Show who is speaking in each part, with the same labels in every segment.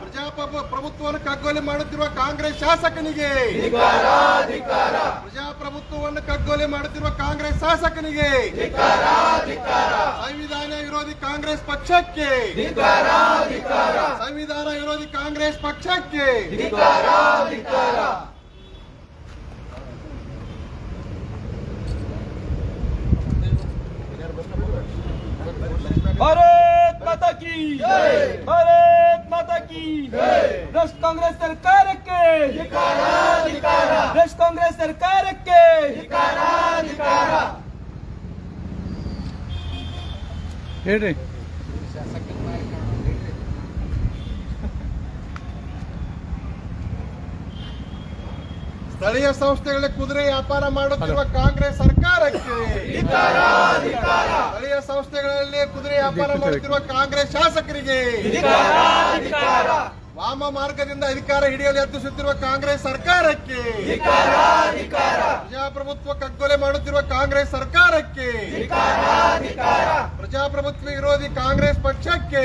Speaker 1: ಪ್ರಜಾಪ್ರಭು ಪ್ರಭುತ್ವವನ್ನು ಕಗ್ಗೊಲೆ ಮಾಡುತ್ತಿರುವ ಕಾಂಗ್ರೆಸ್ ಶಾಸಕನಿಗೆ. ಪ್ರಜಾಪ್ರಭುತ್ವವನ್ನು ಕಗ್ಗೊಲೆ ಮಾಡುತ್ತಿರುವ ಕಾಂಗ್ರೆಸ್ ಶಾಸಕನಿಗೆ. ಸಂವಿಧಾನ ವಿರೋಧಿ ಕಾಂಗ್ರೆಸ್ ಪಕ್ಷಕ್ಕೆ. ಸಂವಿಧಾನ ವಿರೋಧಿ ಕಾಂಗ್ರೆಸ್ ಪಕ್ಷಕ್ಕೆ.
Speaker 2: भारत माता की भारत माता की भ्रष्ट कांग्रेस सरकार के भ्रष्ट कांग्रेस सरकार के ಹೇಳ್ರಿ
Speaker 1: ಸ್ಥಳೀಯ ಸಂಸ್ಥೆಗಳ ಕುದುರೆ ವ್ಯಾಪಾರ ಮಾಡುತ್ತಿರುವ ಕಾಂಗ್ರೆಸ್ ಸರ್ಕಾರಕ್ಕೆ. ಸ್ಥಳೀಯ ಸಂಸ್ಥೆಗಳಲ್ಲಿ ಕುದುರೆ ವ್ಯಾಪಾರ ಮಾಡುತ್ತಿರುವ ಕಾಂಗ್ರೆಸ್ ಶಾಸಕರಿಗೆ. ವಾಮ ಮಾರ್ಗದಿಂದ ಅಧಿಕಾರ ಹಿಡಿಯಲು ಯತ್ನಿಸುತ್ತಿರುವ ಕಾಂಗ್ರೆಸ್ ಸರ್ಕಾರಕ್ಕೆ. ಪ್ರಜಾಪ್ರಭುತ್ವ ಕಗ್ಗೊಲೆ ಮಾಡುತ್ತಿರುವ ಕಾಂಗ್ರೆಸ್ ಸರ್ಕಾರಕ್ಕೆ. ಪ್ರಜಾಪ್ರಭುತ್ವ ವಿರೋಧಿ ಕಾಂಗ್ರೆಸ್ ಪಕ್ಷಕ್ಕೆ.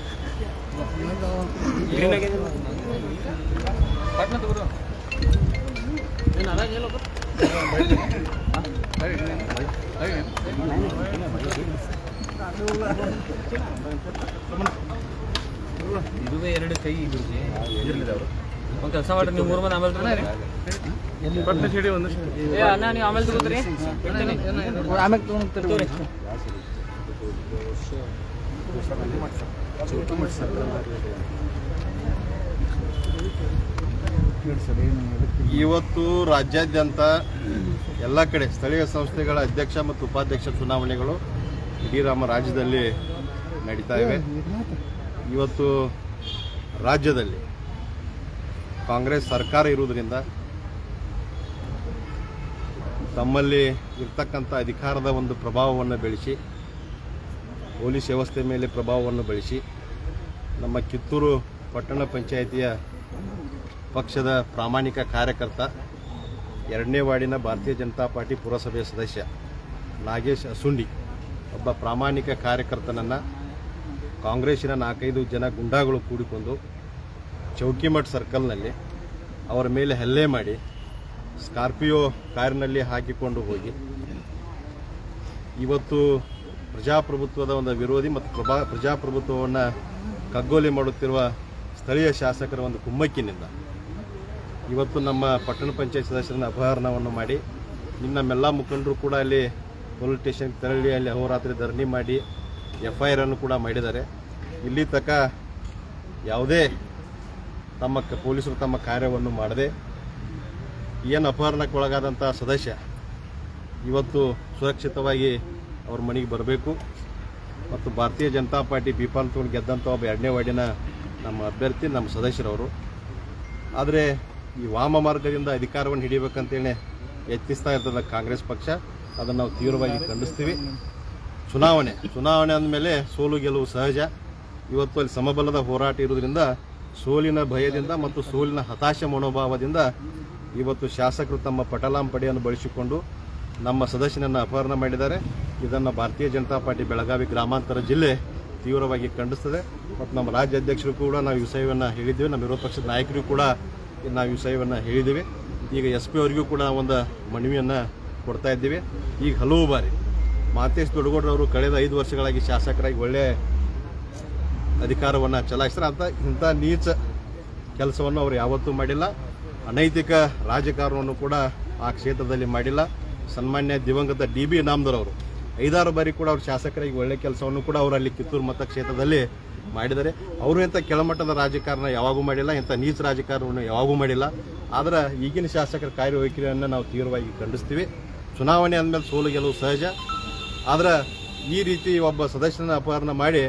Speaker 3: ಇದುವೇ ಎರಡು ಕೈ ಗುರುಜಿ ಒಂದು ಕೆಲಸ ಮಾಡ್ರಿ ನೀವು ಮೂರು ಮಂದಿ ಆಮೇಲೆ
Speaker 4: ಸಿಡಿ ಒಂದಷ್ಟು
Speaker 3: ಏ ಅಣ್ಣ ನೀವು ಆಮೇಲೆ ತಗೋತೀರಿ?
Speaker 2: ಆಮೇಲೆ
Speaker 3: ಆಮೇಲೆ
Speaker 1: ಇವತ್ತು ರಾಜ್ಯಾದ್ಯಂತ ಎಲ್ಲ ಕಡೆ ಸ್ಥಳೀಯ ಸಂಸ್ಥೆಗಳ ಅಧ್ಯಕ್ಷ ಮತ್ತು ಉಪಾಧ್ಯಕ್ಷ ಚುನಾವಣೆಗಳು ಇಡೀ ನಮ್ಮ ರಾಜ್ಯದಲ್ಲಿ ನಡೀತಾ ಇವೆ. ಇವತ್ತು ರಾಜ್ಯದಲ್ಲಿ ಕಾಂಗ್ರೆಸ್ ಸರ್ಕಾರ ಇರುವುದರಿಂದ ತಮ್ಮಲ್ಲಿ ಇರ್ತಕ್ಕಂಥ ಅಧಿಕಾರದ ಒಂದು ಪ್ರಭಾವವನ್ನು ಬೆಳೆಸಿ ಪೊಲೀಸ್ ವ್ಯವಸ್ಥೆ ಮೇಲೆ ಪ್ರಭಾವವನ್ನು ಬೆಳೆಸಿ ನಮ್ಮ ಕಿತ್ತೂರು ಪಟ್ಟಣ ಪಂಚಾಯಿತಿಯ ಪಕ್ಷದ ಪ್ರಾಮಾಣಿಕ ಕಾರ್ಯಕರ್ತ, ಎರಡನೇ ವಾರ್ಡಿನ ಭಾರತೀಯ ಜನತಾ ಪಾರ್ಟಿ ಪುರಸಭೆಯ ಸದಸ್ಯ ನಾಗೇಶ್ ಅಸುಂಡಿ ಒಬ್ಬ ಪ್ರಾಮಾಣಿಕ ಕಾರ್ಯಕರ್ತನನ್ನು ಕಾಂಗ್ರೆಸ್ಸಿನ ನಾಲ್ಕೈದು ಜನ ಗುಂಡಾಗಳು ಕೂಡಿಕೊಂಡು ಚೌಕಿಮಠ್ ಸರ್ಕಲ್ನಲ್ಲಿ ಅವರ ಮೇಲೆ ಹಲ್ಲೆ ಮಾಡಿ ಸ್ಕಾರ್ಪಿಯೋ ಕಾರಿನಲ್ಲಿ ಹಾಕಿಕೊಂಡು ಹೋಗಿ. ಇವತ್ತು ಪ್ರಜಾಪ್ರಭುತ್ವದ ಒಂದು ವಿರೋಧಿ ಮತ್ತು ಪ್ರಭಾ ಪ್ರಜಾಪ್ರಭುತ್ವವನ್ನು ಕಗ್ಗೊಲೆ ಮಾಡುತ್ತಿರುವ ಸ್ಥಳೀಯ ಶಾಸಕರ ಒಂದು ಕುಮ್ಮಕ್ಕಿನಿಂದ. ಇವತ್ತು ನಮ್ಮ ಪಟ್ಟಣ ಪಂಚಾಯತ್ ಸದಸ್ಯರನ್ನ ಅಪಹರಣವನ್ನು ಮಾಡಿ ನಿಮ್ಮ ನಮ್ಮೆಲ್ಲ ಮುಖಂಡರು ಕೂಡ ಅಲ್ಲಿ ಪೊಲೀಸ್ ಸ್ಟೇಷನ್ಗೆ ತೆರಳಿ ಅಲ್ಲಿ ಅಹೋರಾತ್ರಿ ಧರಣಿ ಮಾಡಿ ಎಫ್ ಐ ಆರನ್ನು ಕೂಡ ಮಾಡಿದ್ದಾರೆ. ಇಲ್ಲಿ ತಕ್ಕ ಯಾವುದೇ ತಮ್ಮ ಪೊಲೀಸರು ತಮ್ಮ ಕಾರ್ಯವನ್ನು ಮಾಡದೆ ಏನು ಅಪಹರಣಕ್ಕೆ ಒಳಗಾದಂಥ ಸದಸ್ಯ ಇವತ್ತು ಸುರಕ್ಷಿತವಾಗಿ ಅವ್ರ ಮನೆಗೆ ಬರಬೇಕು. ಮತ್ತು ಭಾರತೀಯ ಜನತಾ ಪಾರ್ಟಿ ಬಿಪಾಲ್ ತೊಗೊಂಡು ಗೆದ್ದಂಥ ಒಬ್ಬ ಎರಡನೇ ವಾರ್ಡಿನ ನಮ್ಮ ಅಭ್ಯರ್ಥಿ, ನಮ್ಮ ಸದಸ್ಯರವರು. ಆದರೆ ಈ ವಾಮ ಮಾರ್ಗದಿಂದ ಅಧಿಕಾರವನ್ನು ಹಿಡಿಬೇಕಂತೇಳಿ ಯತ್ನಿಸ್ತಾ ಇರ್ತದೆ ಕಾಂಗ್ರೆಸ್ ಪಕ್ಷ. ಅದನ್ನು ನಾವು ತೀವ್ರವಾಗಿ ಖಂಡಿಸ್ತೀವಿ. ಚುನಾವಣೆ ಚುನಾವಣೆ ಅಂದಮೇಲೆ ಸೋಲು ಗೆಲುವು ಸಹಜ. ಇವತ್ತು ಅಲ್ಲಿ ಸಮಬಲದ ಹೋರಾಟ ಇರುವುದರಿಂದ ಸೋಲಿನ ಭಯದಿಂದ ಮತ್ತು ಸೋಲಿನ ಹತಾಶ ಮನೋಭಾವದಿಂದ ಇವತ್ತು ಶಾಸಕರು ತಮ್ಮ ಪಟಲಾಂ ಪಡೆಯನ್ನು ಬಳಸಿಕೊಂಡು ನಮ್ಮ ಸದಸ್ಯನನ್ನು ಅಪಹರಣ ಮಾಡಿದ್ದಾರೆ. ಇದನ್ನು ಭಾರತೀಯ ಜನತಾ ಪಾರ್ಟಿ ಬೆಳಗಾವಿ ಗ್ರಾಮಾಂತರ ಜಿಲ್ಲೆ ತೀವ್ರವಾಗಿ ಖಂಡಿಸ್ತದೆ. ಮತ್ತು ನಮ್ಮ ರಾಜ್ಯ ಅಧ್ಯಕ್ಷರು ಕೂಡ ನಾವು ಈ ವಿಷಯವನ್ನು ಹೇಳಿದ್ದೀವಿ ನಮ್ಮ ವಿರೋಧ ಪಕ್ಷದ ನಾಯಕರಿಗೂ ಕೂಡ ನಾವು ಈ ವಿಷಯವನ್ನು ಹೇಳಿದ್ದೀವಿ ಈಗ ಎಸ್ ಪಿ ಅವರಿಗೂ ಕೂಡ ಒಂದು ಮನವಿಯನ್ನು ಕೊಡ್ತಾ ಇದ್ದೀವಿ. ಈಗ ಹಲವು ಬಾರಿ ಮಾತೇಶ್ ದೊಡ್ಡಗೌಡರವರು ಕಳೆದ ಐದು ವರ್ಷಗಳಾಗಿ ಶಾಸಕರಾಗಿ ಒಳ್ಳೆಯ ಅಧಿಕಾರವನ್ನು ಚಲಾಯಿಸ್ತಾರೆ. ಅಂತ ಇಂಥ ನೀಚ ಕೆಲಸವನ್ನು ಅವರು ಯಾವತ್ತೂ ಮಾಡಿಲ್ಲ. ಅನೈತಿಕ ರಾಜಕಾರಣವನ್ನು ಕೂಡ ಆ ಕ್ಷೇತ್ರದಲ್ಲಿ ಮಾಡಿಲ್ಲ. ಸನ್ಮಾನ್ಯ ದಿವಂಗತ ಡಿ ಬಿ ಇನಾಮ್ದರ್ ಅವರು ಐದಾರು ಬಾರಿ ಕೂಡ ಅವ್ರ ಶಾಸಕರಾಗಿ ಒಳ್ಳೆ ಕೆಲಸವನ್ನು ಕೂಡ ಅವರು ಅಲ್ಲಿ ಕಿತ್ತೂರು ಮತಕ್ಷೇತ್ರದಲ್ಲಿ ಮಾಡಿದ್ದಾರೆ. ಅವರು ಇಂಥ ಕೆಳಮಟ್ಟದ ರಾಜಕಾರಣ ಯಾವಾಗೂ ಮಾಡಿಲ್ಲ ಇಂಥ ನೀಚ ರಾಜಕಾರಣವನ್ನು ಯಾವಾಗೂ ಮಾಡಿಲ್ಲ. ಆದರೆ ಈಗಿನ ಶಾಸಕರ ಕಾರ್ಯವೈಖರಿಯನ್ನು ನಾವು ತೀವ್ರವಾಗಿ ಖಂಡಿಸ್ತೀವಿ. ಚುನಾವಣೆ ಅಂದಮೇಲೆ ಸೋಲು ಗೆಲುವು ಸಹಜ. ಆದರೆ ಈ ರೀತಿ ಒಬ್ಬ ಸದಸ್ಯನ ಅಪಹರಣ ಮಾಡಿ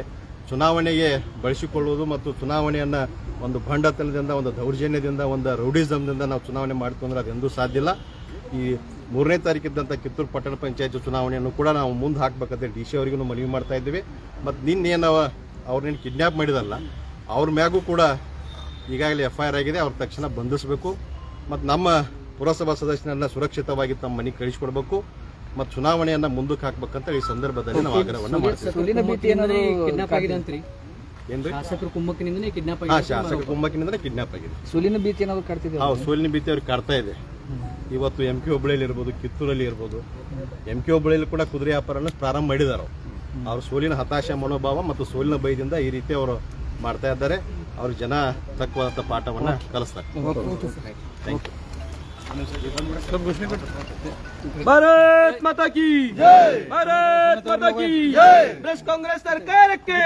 Speaker 1: ಚುನಾವಣೆಗೆ ಬಳಸಿಕೊಳ್ಳುವುದು ಮತ್ತು ಚುನಾವಣೆಯನ್ನು ಒಂದು ಭಂಡತನದಿಂದ, ಒಂದು ದೌರ್ಜನ್ಯದಿಂದ, ಒಂದು ರೌಡಿಸಮ್ದಿಂದ ನಾವು ಚುನಾವಣೆ ಮಾಡ್ತು ಅಂದ್ರೆ ಅದೆಂದೂ ಸಾಧ್ಯ ಇಲ್ಲ. ಈ ಮೂರನೇ ತಾರೀಕಿದ್ದಂಥ ಕಿತ್ತೂರು ಪಟ್ಟಣ ಪಂಚಾಯತ್ ಚುನಾವಣೆಯನ್ನು ಕೂಡ ನಾವು ಮುಂದೆ ಹಾಕ್ಬೇಕಂತ ಡಿ ಸಿ ಅವರಿಗೂ ಮನವಿ ಮಾಡ್ತಾ ಇದ್ದೀವಿ. ಮತ್ತು ನಿನ್ನೇನು ಅವ್ರನ್ನೇನು ಕಿಡ್ನ್ಯಾಪ್ ಮಾಡಿದಲ್ಲ ಅವ್ರ ಮ್ಯಾಗೂ ಕೂಡ ಈಗಾಗಲೇ ಎಫ್ ಐ ಆರ್ ಆಗಿದೆ ಅವ್ರ ತಕ್ಷಣ ಬಂಧಿಸಬೇಕು. ಮತ್ತು ನಮ್ಮ ಪುರಸಭಾ ಸದಸ್ಯರನ್ನ ಸುರಕ್ಷಿತವಾಗಿ ತಮ್ಮ ಮನೆಗೆ ಕಳಿಸ್ಕೊಡ್ಬೇಕು. ಮತ್ತು ಚುನಾವಣೆಯನ್ನು ಮುಂದಕ್ಕೆ ಹಾಕ್ಬೇಕಂತ ಈ ಸಂದರ್ಭದಲ್ಲಿ ನಾವು ಆಗ್ರಹವನ್ನು ಮಾಡ್ತೀವಿ.
Speaker 5: ಸುಲಿನ ಭೀತಿ ಏನಾದ್ರು
Speaker 3: ಕಿಡ್ನಾಪ್ ಆಗಿದೆ ಅಂತ್ರಿ
Speaker 1: ಏನ್ರಿ?
Speaker 3: ಶಾಸಕರು ಕುಮ್ಮಕ್ಕಿನಿಂದನೇ ಕಿಡ್ನಾಪ್ ಆಗಿದೆ
Speaker 1: ಶಾಸಕ ಕುಮ್ಮಕ್ಕಿನಿಂದ ಕಿಡ್ನಾಪ್ ಆಗಿದೆ
Speaker 5: ಸುಲಿನ ಭೀತಿ ಏನಾದ್ರು ಕಾಡ್ತಿದೆ
Speaker 1: ಹೌದು ಸೋಲಿನ ಭೀತಿ ಅವ್ರಿಗೆ ಕಾಡ್ತಾ ಇದೆ. ಇವತ್ತು ಎಂ ಕೆ ಹುಬ್ಳಿಯಲ್ಲಿ ಇರ್ಬೋದು ಕಿತ್ತೂರಲ್ಲಿ ಇರ್ಬೋದು. ಎಂ ಕೆ ಹುಬ್ಳಿಯಲ್ಲಿ ಕೂಡ ಕುದುರೆ ವ್ಯಾಪಾರನ ಪ್ರಾರಂಭ ಮಾಡಿದ್ದಾರೆ ಅವರು. ಸೋಲಿನ ಹತಾಶ ಮನೋಭಾವ ಮತ್ತು ಸೋಲಿನ ಭಯದಿಂದ ಈ ರೀತಿ ಅವರು ಮಾಡ್ತಾ ಇದ್ದಾರೆ. ಅವ್ರ ಜನ ತಕ್ಕವಾದಂಥ ಪಾಠವನ್ನು ಕಲಿಸ್ತಾರೆ. ಥ್ಯಾಂಕ್ ಯು
Speaker 2: ಭಾರತ್ ಮಾತಾ ಕಿ ಭಾರತ್ ಮಾತಾ ಕಿ ಪ್ರೆಸ್ ಕಾಂಗ್ರೆಸ್ ಸರ್ಕಾರಕ್ಕೆ!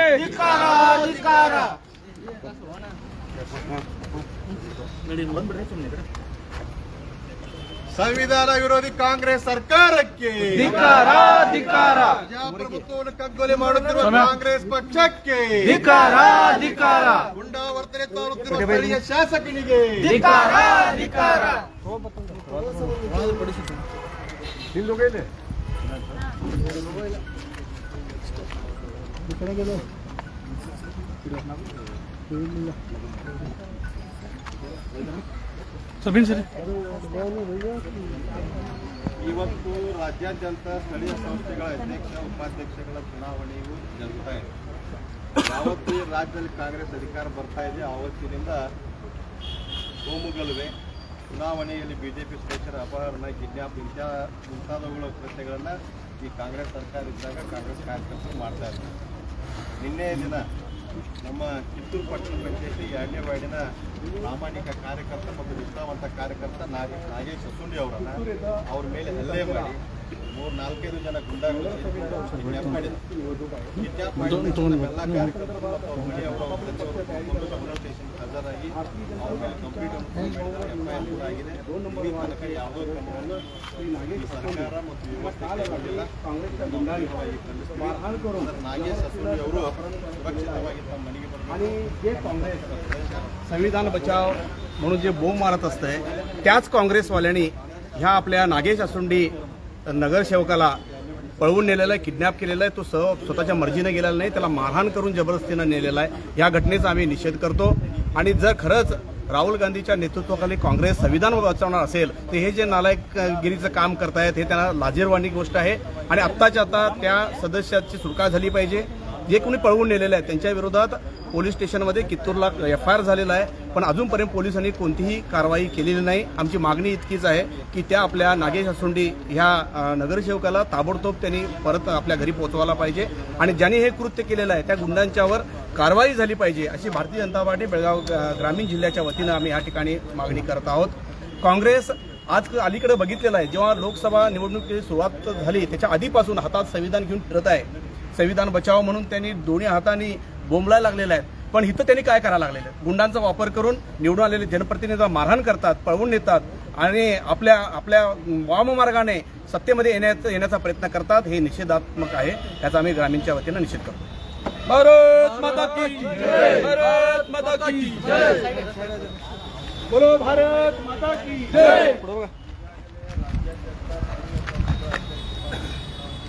Speaker 1: ಸಂವಿಧಾನ ವಿರೋಧಿ ಕಾಂಗ್ರೆಸ್ ಸರ್ಕಾರಕ್ಕೆ
Speaker 2: ಧಿಕಾರ ಧಿಕಾರ.
Speaker 1: ಪ್ರಜಾಪ್ರಭುತ್ವವನ್ನು ಕಗ್ಗೊಲೆ ಮಾಡುತ್ತಿರುವ ಕಾಂಗ್ರೆಸ್ ಪಕ್ಷಕ್ಕೆ
Speaker 2: ಧಿಕಾರ ಧಿಕಾರ.
Speaker 1: ಗುಂಡಾವರ್ತನೆ ತೋರುತ್ತಿರುವ ಸ್ಥಳೀಯ ಶಾಸಕನಿಗೆ
Speaker 2: ಧಿಕಾರ ಧಿಕಾರ.
Speaker 4: ಸ್ವಲ್ಪ ಸರಿ.
Speaker 1: ಇವತ್ತು ರಾಜ್ಯಾದ್ಯಂತ ಸ್ಥಳೀಯ ಸಂಸ್ಥೆಗಳ ಅಧ್ಯಕ್ಷ, ಉಪಾಧ್ಯಕ್ಷಗಳ ಚುನಾವಣೆಯು ಜರುಗುತ್ತಾ ಇದೆ. ಯಾವತ್ತು ರಾಜ್ಯದಲ್ಲಿ ಕಾಂಗ್ರೆಸ್ ಅಧಿಕಾರ ಬರ್ತಾ ಇದೆ. ಆವತ್ತಿನಿಂದ ಸೋಮುಗಲುವೆ ಚುನಾವಣೆಯಲ್ಲಿ ಬಿಜೆಪಿ ಸದಸ್ಯರ ಅಪಹರಣ, ಕಿಡ್ನಾಪ್ ಇಂಥ ಮುಂತಾದವುಗಳ ಕೃತ್ಯಗಳನ್ನು ಈ ಕಾಂಗ್ರೆಸ್ ಸರ್ಕಾರ ಇದ್ದಾಗ ಕಾಂಗ್ರೆಸ್ ಕಾರ್ಯಕರ್ತರು ಮಾಡ್ತಾ ಇದ್ದಾರೆ. ನಿನ್ನೆ ದಿನ ನಮ್ಮ ಕಿತ್ತೂರು ಪಟ್ಟಣ ಪಂಚಾಯತಿ ಎರಡನೇ ಪ್ರಾಮಾಣಿಕ ಕಾರ್ಯಕರ್ತ ಮತ್ತು ನಿಷ್ಠಾವಂತ ಕಾರ್ಯಕರ್ತ ನಾಗ ನಾಗೇಶ್ ಸಸುಂಡಿ ಅವರನ್ನ ಅವ್ರ ಮೇಲೆ ಹಲ್ಲೆ ಮಾಡಿ ಮೂರು ನಾಲ್ಕೈದು ಜನ ಗುಂಡಾಗಳು ಕಿಡ್ನಾಪ್ ಮಾಡಿದ್ರು. ಕಿಡ್ನಾಪ್ ಮಾಡಿದ ತಕ್ಷಣ ನಮ್ಮೆಲ್ಲ ಕಾರ್ಯಕರ್ತರು ಮತ್ತು ಅವ್ರ ಮನೆಯವರು ಸಚಿವರು ಪೊಲೀಸ್ ಸ್ಟೇಷನ್ ಹಾಜರಾಗಿ ಅವ್ರ ಮೇಲೆ ಕಂಪ್ಲೀಟ್ ಎಫ್ಐಆರ್ ಕೂಡ ಆಗಿದೆ. ಇಲ್ಲಿ ತನಕ ಯಾವುದೋ ಕ್ರಮವನ್ನು ಈ ಸರ್ಕಾರ ಮತ್ತು ವ್ಯವಸ್ಥೆ. ಗಂಭೀರವಾಗಿ ಖಂಡಿಸ್ತೀವಿ. ನಾಗೇಶ್ ಸಸುಂಡಿ ಅವರು ಸುರಕ್ಷಿತವಾಗಿ ತಮ್ಮ आणि जे काँग्रेस
Speaker 6: संविधान बचाव म्हणून जे बोंब मारत असतंय त्याच काँग्रेसवाल्यांनी ह्या आपल्या नागेश आसुंडी नगरसेवकाला पळवून नेलेला आहे किडनॅप केलेला आहे तो सह स्वतःच्या मर्जीने गेलेला नाही त्याला मारहाण करून जबरदस्तीनं नेलेला आहे. या घटनेचा आम्ही निषेध करतो. आणि जर खरंच राहुल गांधीच्या नेतृत्वाखाली काँग्रेस संविधान वाचवणार असेल तर हे जे नालायकगिरीचं काम करतायत हे त्यांना लाजीरवाणी गोष्ट आहे. आणि आत्ताच्या आता त्या सदस्याची सुटका झाली पाहिजे. जे कोणी पळवून नेलेले आहेत त्यांच्या विरोधात पोलीस स्टेशनमध्ये कित्तूरला एफ आय आर झालेला आहे. पण अजूनपर्यंत पोलिसांनी कोणतीही कारवाई केलेली नाही. आमची मागणी इतकीच आहे की त्या आपल्या नागेश असोंडी ह्या नगरसेवकाला ताबडतोब त्यांनी परत आपल्या घरी पोहोचवायला पाहिजे. आणि ज्यांनी हे कृत्य केलेलं आहे त्या गुंडांच्यावर कारवाई झाली पाहिजे अशी भारतीय जनता पार्टी बेळगाव ग्रामीण जिल्ह्याच्या वतीनं आम्ही या ठिकाणी मागणी करत आहोत. काँग्रेस आज अलीकडे बघितलेलं आहे जेव्हा लोकसभा निवडणुकीची सुरुवात झाली त्याच्या आधीपासून हातात संविधान घेऊन फिरत आहे. संविधान बचाव म्हणून त्यांनी दोन्ही हातांनी बोंबलायला लागलेले आहेत. पण इथं त्यांनी काय करायला लागलेलं आहे गुंडांचा वापर करून निवडून आलेले जनप्रतिनिधी मारहाण करतात पळवून नेतात आणि आपल्या आपल्या वाममार्गाने सत्तेमध्ये येण्याचा येण्याचा प्रयत्न करतात हे निषेधात्मक आहे. याचा आम्ही ग्रामीणच्या वतीनं निषेध करतो.
Speaker 2: भारत माता की भारत माता की बोलो भारत माता की जय।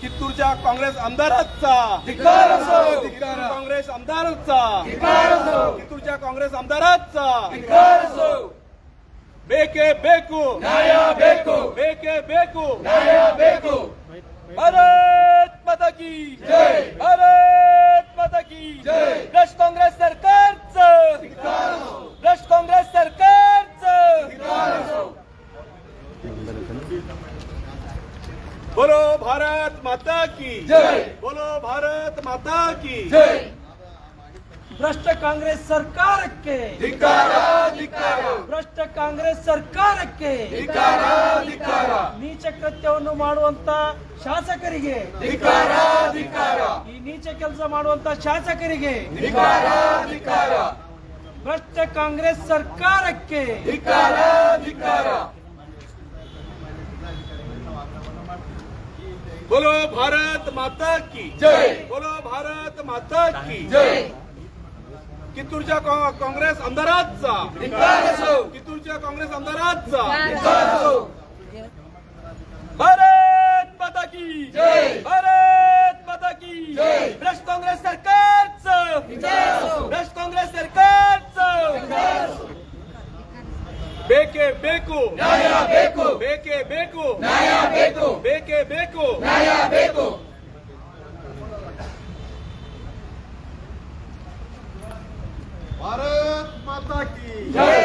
Speaker 6: कित्तूरच्या काँग्रेस आमदाराचा। काँग्रेस आमदाराचा। चित्तूरच्या काँग्रेस आमदाराचा। बेके बेकू।
Speaker 2: न्याया बेकू।
Speaker 6: बेके बेकू।
Speaker 2: न्याया बेकू। भारत माता की जय। भारत माता की जय। भ्रष्ट काँग्रेस सरकारचं। भ्रष्ट काँग्रेस सरकार
Speaker 6: बोलो भारत माता की
Speaker 2: जय
Speaker 6: बोलो भारत माता की
Speaker 2: जय
Speaker 7: ಭ್ರಷ್ಟ ಕಾಂಗ್ರೆಸ್ ಸರ್ಕಾರಕ್ಕೆ
Speaker 2: ಧಿಕ್ಕಾರ ಧಿಕ್ಕಾರ
Speaker 7: ಭ್ರಷ್ಟ ಕಾಂಗ್ರೆಸ್ ಸರ್ಕಾರಕ್ಕೆ
Speaker 2: ಧಿಕ್ಕಾರ ಧಿಕ್ಕಾರ
Speaker 7: ನೀಚ ಕೃತ್ಯವನ್ನು ಮಾಡುವಂತ ಶಾಸಕರಿಗೆ
Speaker 2: ಧಿಕ್ಕಾರ ಧಿಕ್ಕಾರ
Speaker 7: ಈ ನೀಚ ಕೆಲಸ ಮಾಡುವಂತ ಶಾಸಕರಿಗೆ
Speaker 2: ಧಿಕ್ಕಾರ ಧಿಕ್ಕಾರ
Speaker 7: ಭ್ರಷ್ಟ ಕಾಂಗ್ರೆಸ್ ಸರ್ಕಾರಕ್ಕೆ
Speaker 2: ಧಿಕ್ಕಾರ ಧಿಕ್ಕಾರ
Speaker 6: बोलो भारत माता की जय बोलो भारत माता की जय कित्तूरच्या काँ- काँग्रेस आमदाराचा कित्तूरच्या काँग्रेस आमदाराचा
Speaker 2: भारत माता की जय भारत माता की जय भ्रष्ट काँग्रेस सरकारचं भ्रष्ट काँग्रेस सरकारचं
Speaker 6: ಬೇಕೇ ಬೇಕು
Speaker 2: ನ್ಯಾಯ ಬೇಕು
Speaker 6: ಬೇಕೇ ಬೇಕು
Speaker 2: ನ್ಯಾಯ ಬೇಕು
Speaker 6: ಬೇಕೇ ಬೇಕು
Speaker 2: ನ್ಯಾಯ ಬೇಕು
Speaker 1: ಭಾರತ್ ಮಾತಾ ಕಿ
Speaker 2: ಜೈ.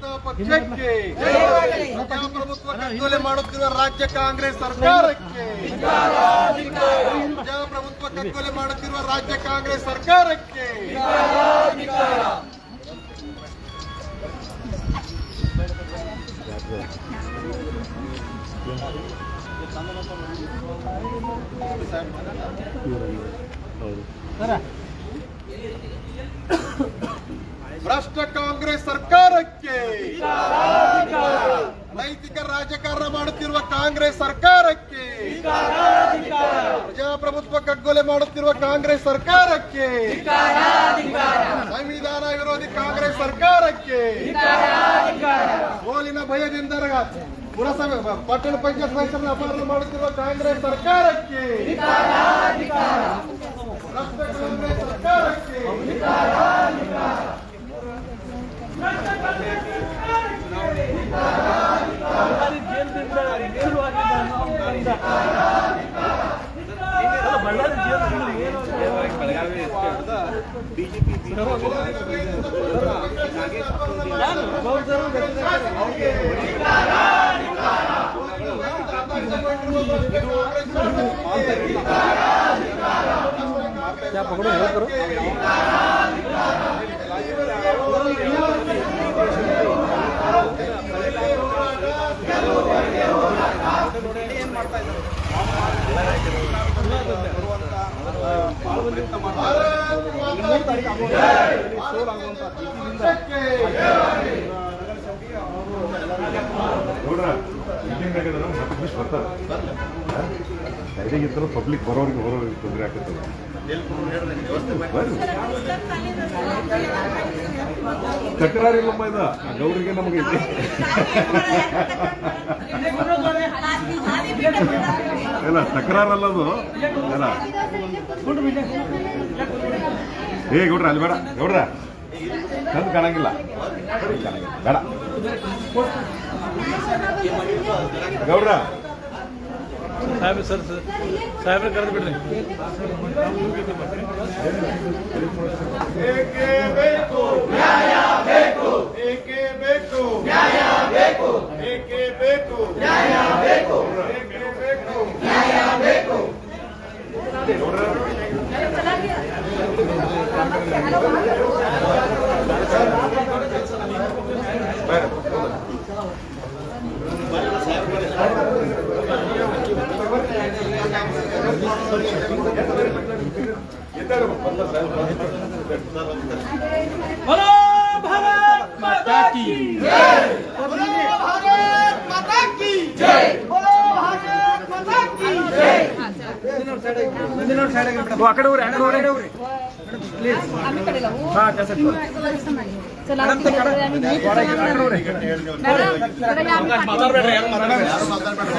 Speaker 1: ಜನತಾ ಪಕ್ಷಕ್ಕೆ
Speaker 2: ಜಯವಾಗಲಿ.
Speaker 1: ಪ್ರಜಾಪ್ರಭುತ್ವ ಕಗ್ಗೊಲೆ ಮಾಡುತ್ತಿರುವ ರಾಜ್ಯ ಕಾಂಗ್ರೆಸ್ ಸರ್ಕಾರಕ್ಕೆ. ಪ್ರಜಾಪ್ರಭುತ್ವ ಕಗ್ಗೊಲೆ ಮಾಡುತ್ತಿರುವ ರಾಜ್ಯ ಕಾಂಗ್ರೆಸ್ ಸರ್ಕಾರಕ್ಕೆ. ಭ್ರಷ್ಟ ಕಾಂಗ್ರೆಸ್ ಸರ್ಕಾರಕ್ಕೆ. ನೈತಿಕ ರಾಜಕಾರಣ ಮಾಡುತ್ತಿರುವ ಕಾಂಗ್ರೆಸ್ ಸರ್ಕಾರಕ್ಕೆ. ಪ್ರಜಾಪ್ರಭುತ್ವ ಕಗ್ಗೊಲೆ ಮಾಡುತ್ತಿರುವ ಕಾಂಗ್ರೆಸ್ ಸರ್ಕಾರಕ್ಕೆ. ಸಂವಿಧಾನ ವಿರೋಧಿ ಕಾಂಗ್ರೆಸ್ ಸರ್ಕಾರಕ್ಕೆ. ಸೋಲಿನ ಭಯದಿಂದ ಪುರಸಭೆ, ಪಟ್ಟಣ ಪಂಚಾಯತ್ ಸದಸ್ಯರನ್ನು ಅಪಹರಣ ಮಾಡುತ್ತಿರುವ ಕಾಂಗ್ರೆಸ್ ಸರ್ಕಾರಕ್ಕೆ. ಕಾಂಗ್ರೆಸ್ ಸರ್ಕಾರಕ್ಕೆ.
Speaker 8: ಸೈಡಿಗೆ ಪಬ್ಲಿಕ್ ಬರೋರಿಗೆ ಬರೋರಿಗೆ ತೊಂದರೆ ಆಗುತ್ತೆ ತಕರಾರಿಲ್ಲಮ್ಮ ಇದು. ಗೌರಿಗೆ ನಮಗೆ ಇದೆ ಇಲ್ಲ ತಕರಾರಲ್ಲದು. ಅಲ್ಲ ಏ ಗೌಡ್ರ ಅಲ್ಲಿ ಬೇಡ. ಗೌಡ್ರ ಚಂದ ಕಾಣಂಗಿಲ್ಲ. ಬೇಡ. ಗೌಡ್ರ.
Speaker 4: ಸಾಹೇಬ್ರ ಸರ್ ಸರ್. ಸಾಹೇಬ್ರ ಕರೆದು ಬಿಡ್ರಿ.
Speaker 1: ಏಕೆ ಬೇಕು? ನ್ಯಾಯ ಬೇಕು. ಏಕೆ ಬೇಕು? ನ್ಯಾಯ ಬೇಕು. ಏಕೆ ಬೇಕು? ನ್ಯಾಯ ಬೇಕು. ಏಕೆ ಬೇಕು ನ್ಯಾಯ ಬೇಕು
Speaker 2: ಓ
Speaker 4: ಆ ಕಡೆ ಹೋಗ್ರಿ ಆ ಕಡೆ ಹೋಗ್ರಿ ಪ್ಲೀಸ್ ಹಾ ಕೆಲಸ
Speaker 5: ಮಾತಾಡ್ಬೇಡ್ರಿ ಯಾರು
Speaker 4: ಮಾತಾಡ್ಬೇಡ್ರಿ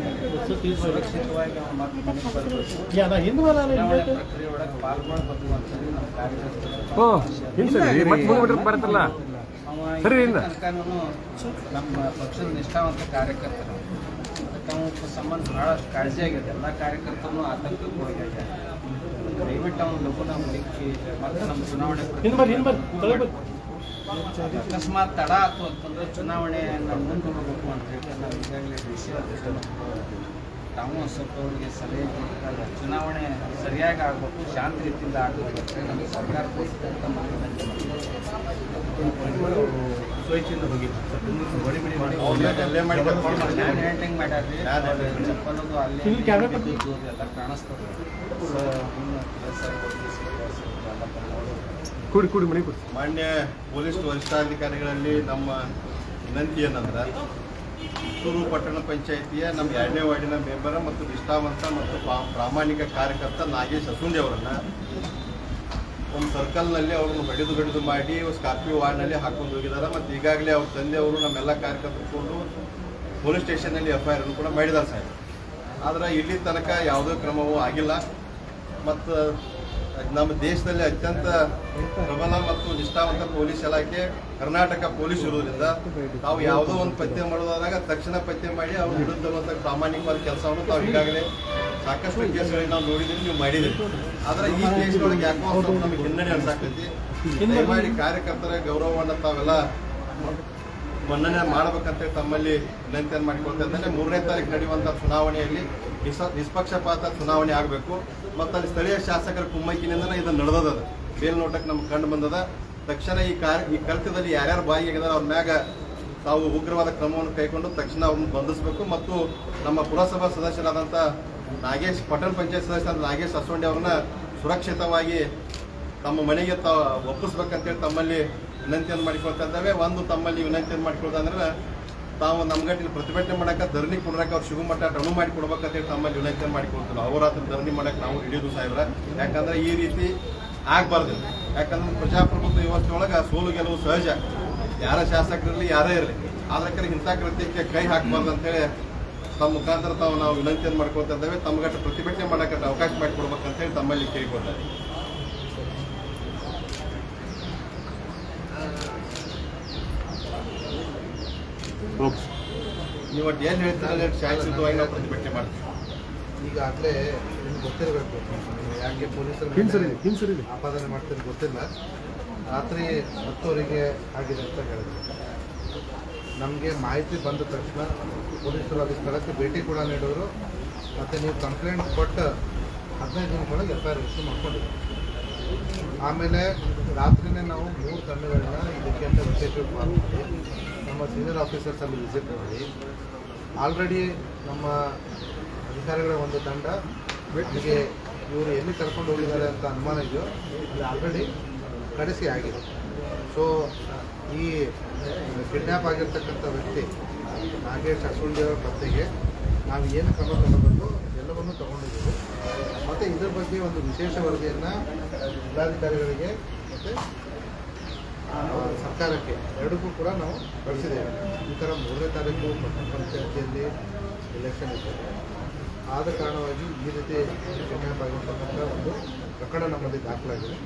Speaker 5: ಸುರಕ್ಷಿತವಾಗಿ ಅವ್ರು ಮತ್ತೆ ಮನೆಗೆ ಬರ್ಬೇಕು. ಚುನಾವಣೆ ಪ್ರಕ್ರಿಯೆ ಒಳಗೆ ಪಾಲ್ಗೊಳ್ಬೇಕು ಅಂತೇಳಿ ನಮ್ಮ ಕಾರ್ಯಕರ್ತರು
Speaker 4: ಸರಿ. ಬರುತ್ತಲ್ಲ.
Speaker 5: ನಮ್ಮ ಪಕ್ಷದ ನಿಷ್ಠಾವಂತ ಕಾರ್ಯಕರ್ತರು. ತಾವು ಸಂಬಂಧ ಬಹಳ ಕಾಳಜಿ ಆಗಿದೆ. ಎಲ್ಲ ಕಾರ್ಯಕರ್ತರು ಆತಂಕಕ್ಕೆ ಒಳಗಾಗ್ಯಾರ. ದಯವಿಟ್ಟು ಅವನು ಲಘುನ ಹುಡುಕಿ ಮತ್ತೆ ನಮ್ಮ ಚುನಾವಣೆ ಅಕಸ್ಮಾತ್ ತಡ ಆಯ್ತು ಅಂತಂದ್ರೆ ಚುನಾವಣೆ ನಾವು ಮುಂದೆ ಹೋಗ್ಬೇಕು ಅಂತ ಹೇಳಿ ನಾವು ಈಗಾಗಲೇ ಡಿಸಿಷನ್ ತಾವು ಒಂದ್ ಸ್ವಲ್ಪ ಅವರಿಗೆ ಸಲಹೆ ಕೊಟ್ಟಾಗ ಚುನಾವಣೆ ಸರಿಯಾಗಿ ಆಗಬೇಕು ಶಾಂತ ರೀತಿಯಿಂದ ಆಗಬೇಕು ನಮಗೆ ಸರ್ಕಾರ ಕೊಟ್ಟಿದ್ದಂಥ ಮಾರ್ಗದರ್ಶನ
Speaker 6: ಸ್ವೇಚ್ಛೆಯಿಂದ ಹೋಗಿ ಹೊಡಿಬಿಡಿ ಮಾಡಿ
Speaker 1: ಅಲ್ಲೇ ಮಾಡಿ
Speaker 5: ಮ್ಯಾನ್ ಮಾಡ್ಯಾರ್ರಿ ಚಪ್ಪಲದು ಅಲ್ಲಿ ಎಲ್ಲ ಕಾಣಿಸ್ತದೆ ಸೊ ಇನ್ನು ಕೆಲಸ ಎಲ್ಲ ಬಂದವರು
Speaker 4: ಕೂಡಿ ಕೂಡಿ ಮನೆ ಕೊಡಿ
Speaker 1: ಮಾನ್ಯ ಪೊಲೀಸ್ ವರಿಷ್ಠಾಧಿಕಾರಿಗಳಲ್ಲಿ ನಮ್ಮ ವಿನಂತಿ ಏನಂದ್ರೆ ಸೂರು ಪಟ್ಟಣ ಪಂಚಾಯಿತಿಯ ನಮ್ಮ ಎರಡನೇ ವಾರ್ಡಿನ ಮೆಂಬರ್ ಮತ್ತು ನಿಷ್ಠಾವಂತ ಮತ್ತು ಪ್ರಾಮಾಣಿಕ ಕಾರ್ಯಕರ್ತ ನಾಗೇಶ್ ಅಸುಂಡಿ ಅವರನ್ನ ಒಂದು ಸರ್ಕಲ್ನಲ್ಲಿ ಅವ್ರನ್ನ ಬಡಿದು ಬಡಿದು ಮಾಡಿ ಸ್ಕಾರ್ಪಿಯೋ ವಾರ್ಡ್ನಲ್ಲಿ ಹಾಕೊಂಡು ಹೋಗಿದ್ದಾರೆ. ಮತ್ತು ಈಗಾಗಲೇ ಅವ್ರ ತಂದೆ ಅವರು ನಮ್ಮೆಲ್ಲ ಕಾರ್ಯಕರ್ತರು ಪೊಲೀಸ್ ಸ್ಟೇಷನ್ನಲ್ಲಿ ಎಫ್ ಐ ಆರ್ ಕೂಡ ಮಾಡಿದ್ದಾರೆ ಸರ್ ಆದರೆ ಇಲ್ಲಿ ತನಕ ಯಾವುದೇ ಕ್ರಮವೂ ಆಗಿಲ್ಲ. ಮತ್ತು ನಮ್ಮ ದೇಶದಲ್ಲಿ ಅತ್ಯಂತ ಪ್ರಬಲ ಮತ್ತು ನಿಷ್ಠಾವಂತ ಪೊಲೀಸ್ ಇಲಾಖೆ, ಕರ್ನಾಟಕ ಪೊಲೀಸ್ ಇರುವುದರಿಂದ ತಾವು ಯಾವುದೋ ಒಂದು ಪತ್ತೆ ಮಾಡೋದಾದಾಗ ತಕ್ಷಣ ಪತ್ತೆ ಮಾಡಿ ಅವ್ರ ವಿರುದ್ಧವಂತ ಪ್ರಾಮಾಣಿಕವಾದ ಕೆಲಸವನ್ನು ತಾವು ಈಗಾಗಲೇ ಸಾಕಷ್ಟು ಕೇಸ್ಗಳಿಗೆ ನಾವು ನೋಡಿದ್ದೀವಿ, ನೀವು ಮಾಡಿದ್ರಿ ಆದರೆ ಈ ಕೇಸ್ಗಳಿಗೆ ಯಾಕೋ ನಮಗೆ ಹಿನ್ನಡೆ ಅನ್ಸಾಕೈತಿ ದಯಮಾಡಿ ಕಾರ್ಯಕರ್ತರ ಗೌರವವನ್ನು ತಾವೆಲ್ಲ ಮನ್ನಣೆ ಮಾಡಬೇಕಂತೇಳಿ ತಮ್ಮಲ್ಲಿ ವಿನಂತಿಯನ್ನು ಮಾಡಿಕೊಳ್ತಾ ಇದ್ದಾನೆ ಮೂರನೇ ತಾರೀಕು ನಡೆಯುವಂಥ ಚುನಾವಣೆಯಲ್ಲಿ ನಿಸ್, ನಿಷ್ಪಕ್ಷಪಾತ ಚುನಾವಣೆ ಆಗಬೇಕು. ಮತ್ತು ಅಲ್ಲಿ ಸ್ಥಳೀಯ ಶಾಸಕರ ಕುಮ್ಮಕ್ಕಿನಿಂದ ಇದು ನಡೆದದ ಮೇಲ್ನೋಟಕ್ಕೆ ನಮ್ಗೆ ಕಂಡು ಬಂದದ. ತಕ್ಷಣ ಈ ಕಾರ್ಯ ಈ ಕೃತ್ಯದಲ್ಲಿ ಯಾರ್ಯಾರು ಭಾಗಿಯಾಗಿದ್ದಾರೆ ಅವ್ರ ಮ್ಯಾಗ ತಾವು ಉಗ್ರವಾದ ಕ್ರಮವನ್ನು ಕೈಗೊಂಡು ತಕ್ಷಣ ಅವ್ರನ್ನ ಬಂಧಿಸಬೇಕು. ಮತ್ತು ನಮ್ಮ ಪುರಸಭಾ ಸದಸ್ಯರಾದಂಥ ನಾಗೇಶ್, ಪಟ್ಟಣ ಪಂಚಾಯತ್ ಸದಸ್ಯರಾದ ನಾಗೇಶ್ ಅಸೋಂಡಿ ಅವ್ರನ್ನ ಸುರಕ್ಷಿತವಾಗಿ ತಮ್ಮ ಮನೆಗೆ ತ, ಒಪ್ಪಿಸ್ಬೇಕಂತೇಳಿ ತಮ್ಮಲ್ಲಿ ವಿನಂತಿಯನ್ನು ಮಾಡಿಕೊಳ್ತಾ ಇದ್ದಾವೆ. ಒಂದು ತಮ್ಮಲ್ಲಿ ವಿನಂತಿಯನ್ನು ಮಾಡಿಕೊಳ್ಳೋದಂದ್ರೆ ತಾವು ನಮ್ಮ ನಮ್ಗಟ್ಟಿನ ಪ್ರತಿಭಟನೆ ಮಾಡಕ್ಕೆ ಧರಣಿ ಕೊಡೋಕೆ ಅವ್ರು ಶಿವಮಠ ಡೌನ್ ಮಾಡಿ ಕೊಡ್ಬೇಕಂತೇಳಿ ತಮ್ಮಲ್ಲಿ ವಿನಂತಿಯನ್ನು ಅವರು ಅವರಾತ್ರ ಧರಣಿ ಮಾಡಕ್ಕೆ ನಾವು ಹಿಡಿಯೋದು ಸಾಹೇಬ್ರ. ಯಾಕಂದ್ರೆ ಈ ರೀತಿ ಆಗ್ಬಾರ್ದು. ಯಾಕಂದ್ರೆ ಪ್ರಜಾಪ್ರಭುತ್ವ ವ್ಯವಸ್ಥೆ ಒಳಗೆ ಸೋಲು ಗೆಲುವು ಸಹಜ. ಯಾರ ಶಾಸಕರಲ್ಲಿ ಯಾರೇ ಇರಲಿ. ಆದ್ರೆ ಇಂಥ ಕೃತ್ಯಕ್ಕೆ ಕೈ ಹಾಕಬಾರ್ದು ಅಂತೇಳಿ ತಮ್ಮ ಮುಖಾಂತರ ತಾವು ನಾವು ವಿನಂತಿಯನ್ನು ಮಾಡ್ಕೊಳ್ತಾ ಇದ್ದೇವೆ. ತಮ್ಮಗಟ್ಟ ಪ್ರತಿಭಟನೆ ಮಾಡಕ್ಕೆ ಅವಕಾಶ ಮಾಡಿಕೊಡ್ಬೇಕಂತೇಳಿ ತಮ್ಮಲ್ಲಿ ಕೇಳಿಕೊಳ್ತಾರೆ ನೀವು ಒಟ್ಟು ಏನು ಹೇಳ್ತಾರೆ ಶಾಂತಿಯುತವಾಗಿ ನಾವು ಪ್ರತಿಭಟನೆ ಮಾಡ್ತೀವಿ
Speaker 9: ಈಗಾಗಲೇ ನಿಮ್ಗೆ ಗೊತ್ತಿರಬೇಕು. ಯಾಕೆ ಪೊಲೀಸರು
Speaker 4: ಸರಿ
Speaker 9: ಆಪಾದನೆ ಮಾಡ್ತೀರಿ ಗೊತ್ತಿಲ್ಲ. ರಾತ್ರಿ ಹತ್ತುವರೆಗೆ ಆಗಿದೆ ಅಂತ ಹೇಳಿದ್ರು. ನಮಗೆ ಮಾಹಿತಿ ಬಂದ ತಕ್ಷಣ ಪೊಲೀಸರು ಅಲ್ಲಿ ಸ್ಥಳಕ್ಕೆ ಭೇಟಿ ಕೂಡ ನೀಡೋರು ಮತ್ತು ನೀವು ಕಂಪ್ಲೇಂಟ್ ಕೊಟ್ಟು ಹದಿನೈದು ದಿನದೊಳಗೆ ಎಫ್ ಐ ಆರ್ ರಿಜಿಸ್ಟರ್ ಮಾಡ್ಕೊಂಡಿದ್ದೀವಿ ಆಮೇಲೆ ರಾತ್ರಿನೇ ನಾವು ಮೂರು ತಂಡಗಳನ್ನ ಇದಕ್ಕೆ ಅಂತ ವಿಶೇಷವಾಗಿ ಮಾಡಿ ನಮ್ಮ ಸೀನಿಯರ್ ಆಫೀಸರ್ಸ್ ಅಲ್ಲಿ ವಿಸಿಟ್ ಮಾಡಿ. ಆಲ್ರೆಡಿ ನಮ್ಮ ಅಧಿಕಾರಿಗಳ ಒಂದು ತಂಡ ನಮಗೆ ಇವರು ಎಲ್ಲಿ ಕರ್ಕೊಂಡು ಹೋಗಿದ್ದಾರೆ ಅಂತ ಅನುಮಾನ ಇದೆಯೋ ಅಲ್ಲಿ ಆಲ್ರೆಡಿ ಕಡಿಸಿ ಆಗಿದೆ. ಸೊ ಈ ಕಿಡ್ನ್ಯಾಪ್ ಆಗಿರ್ತಕ್ಕಂಥ ವ್ಯಕ್ತಿ ನಾಗೇಶ್ ಅಸುಂಡಿ ಅವರ ಪತ್ತೆಗೆ ನಾವು ಏನು ಕ್ರಮ ತಗೋಬೇಕು ಎಲ್ಲವನ್ನೂ ತಗೊಂಡಿದ್ದೀವಿ. ಮತ್ತು ಇದ್ರ ಬಗ್ಗೆ ಒಂದು ವಿಶೇಷ ವರದಿಯನ್ನು ಜಿಲ್ಲಾಧಿಕಾರಿಗಳಿಗೆ ಮತ್ತು ಸರ್ಕಾರಕ್ಕೆ ಎರಡಕ್ಕೂ ಕೂಡ ನಾವು ಕಳಿಸಿದ್ದೇವೆ ಈ ಥರ ಮೂರನೇ ತಾರೀಕು ಪಟ್ಟಣ ಪಂಚಾಯತಿಯಲ್ಲಿ ಎಲೆಕ್ಷನ್ ಇದೆ ಆದ ಕಾರಣವಾಗಿ ಈ ರೀತಿ ಕಿಡ್ನ್ಯಾಪ್ ಆಗಿರ್ತಕ್ಕಂಥ ಒಂದು ಪ್ರಕರಣ ನಮ್ಮಲ್ಲಿ ದಾಖಲಾಗಿದೆ.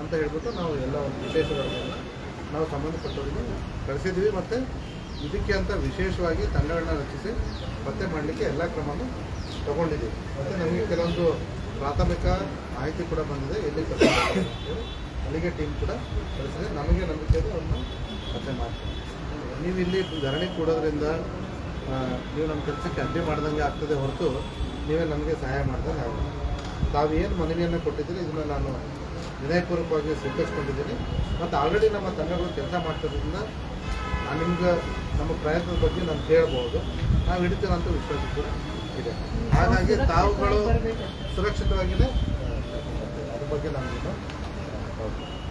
Speaker 9: ಅಂತ ಹೇಳ್ಬಿಟ್ಟು ನಾವು ಎಲ್ಲ ಒಂದು ವಿಶೇಷ ವರದಿಯನ್ನು ನಾವು ಸಂಬಂಧಪಟ್ಟವರಿಗೆ ಕಳಿಸಿದ್ವಿ ಮತ್ತು ಇದಕ್ಕೆ ಅಂತ ವಿಶೇಷವಾಗಿ ತಂಡಗಳನ್ನ ರಚಿಸಿ ಪತ್ತೆ ಮಾಡಲಿಕ್ಕೆ ಎಲ್ಲ ಕ್ರಮನೂ ತಗೊಂಡಿದ್ದೀವಿ. ಮತ್ತು ನಮಗೆ ಕೆಲವೊಂದು ಪ್ರಾಥಮಿಕ ಮಾಹಿತಿ ಕೂಡ ಬಂದಿದೆ. ಎಲ್ಲಿ. ಅಲ್ಲಿಗೆ ಟೀಮ್ ಕೂಡ ಕಳಿಸಿದೆ. ನಮಗೆ ನಂಬಿಕೆ ಇದೆ ಅವ್ರನ್ನ ಪತ್ತೆ ಮಾಡ್ತೀವಿ. ನೀವು ಇಲ್ಲಿ ಧರಣಿ ಕೊಡೋದ್ರಿಂದ ನೀವು ನಮ್ಮ ಕೆಲಸಕ್ಕೆ ಅಡ್ಡಿ ಮಾಡ್ದಂಗೆ ಆಗ್ತದೆ ಹೊರತು ನೀವೇ ನಮಗೆ ಸಹಾಯ ಮಾಡ್ದಂಗೆ ನಾವು ತಾವು ಏನು ಮನವಿಯನ್ನು ಕೊಟ್ಟಿದ್ದೀರಿ ಇದನ್ನು ನಾನು ವಿನಯಪೂರ್ವಕವಾಗಿ ಸ್ವೀಕರಿಸ್ಕೊಂಡಿದ್ದೀನಿ. ಮತ್ತು ಆಲ್ರೆಡಿ ನಮ್ಮ ತಂಡಗಳು ಕೆಲಸ ಮಾಡ್ತಿರೋದ್ರಿಂದ ನಾನು ನಿಮ್ಗೆ ನಮ್ಮ ಪ್ರಯತ್ನದ ಬಗ್ಗೆ ನಾನು ಕೇಳ್ಬೋದು. ನಾವು ಹಿಡಿತೇನೆ ಅಂತ ವಿಶ್ವಾಸ ಕೂಡ ಇದೆ. ಹಾಗಾಗಿ ತಾವುಗಳು ಸುರಕ್ಷಿತವಾಗಿದೆ ಅದ್ರ ಬಗ್ಗೆ ನಮಗಿನ್ನು